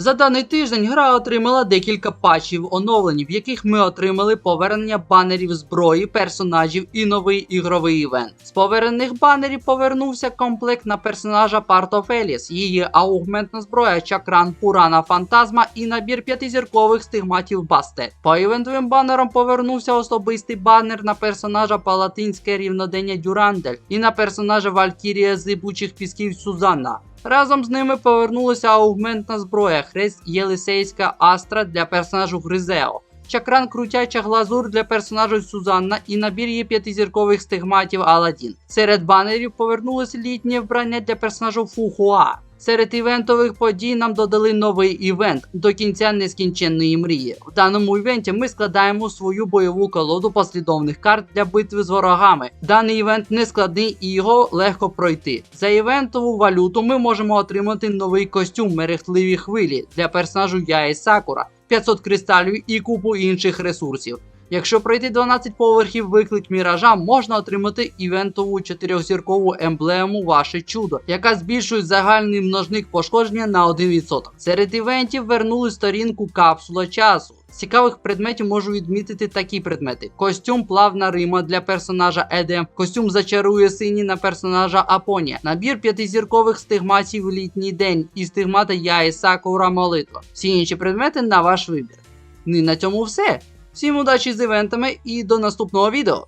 За даний тиждень гра отримала декілька патчів оновлень, в яких ми отримали повернення банерів зброї, персонажів і новий ігровий івент. З повернених банерів повернувся комплект на персонажа Alice, її аугментна зброя, чакран Пурана Фантазма і набір п'ятизіркових стигматів Басте. По івентовим банерам повернувся особистий банер на персонажа Палатинське рівнодення Дюрандель і на персонажа Валькірія Зибучих пісків Сузанна. Разом з ними повернулася аугментна зброя Хрест Єлисейська Астра для персонажу Гризео. Чакран крутяча глазур для персонажу Сузанна і набір її п'ятизіркових стигматів Аладдін. Серед банерів повернулося літнє вбрання для персонажу Фухуа. Серед івентових подій нам додали новий івент до кінця нескінченної мрії. В даному івенті ми складаємо свою бойову колоду послідовних карт для битви з ворогами. Даний івент не складний і його легко пройти. За івентову валюту ми можемо отримати новий костюм мерехтливі хвилі для персонажу Яї Сакура, 500 кристалів і купу інших ресурсів. Якщо пройти 12 поверхів виклик міража, можна отримати івентову чотирьохзіркову емблему Ваше чудо, яка збільшує загальний множник пошкодження на 1%. Серед івентів вернули сторінку капсула часу. Цікавих предметів можу відмітити такі предмети: костюм плавна Рима для персонажа Едем, костюм зачарує синій на персонажа Апонія, набір п'ятизіркових стигматів літній день і стигмата Яї Сакура Молитва. Всі інші предмети на ваш вибір. Ну і на цьому все. Всім удачі з івентами і до наступного відео!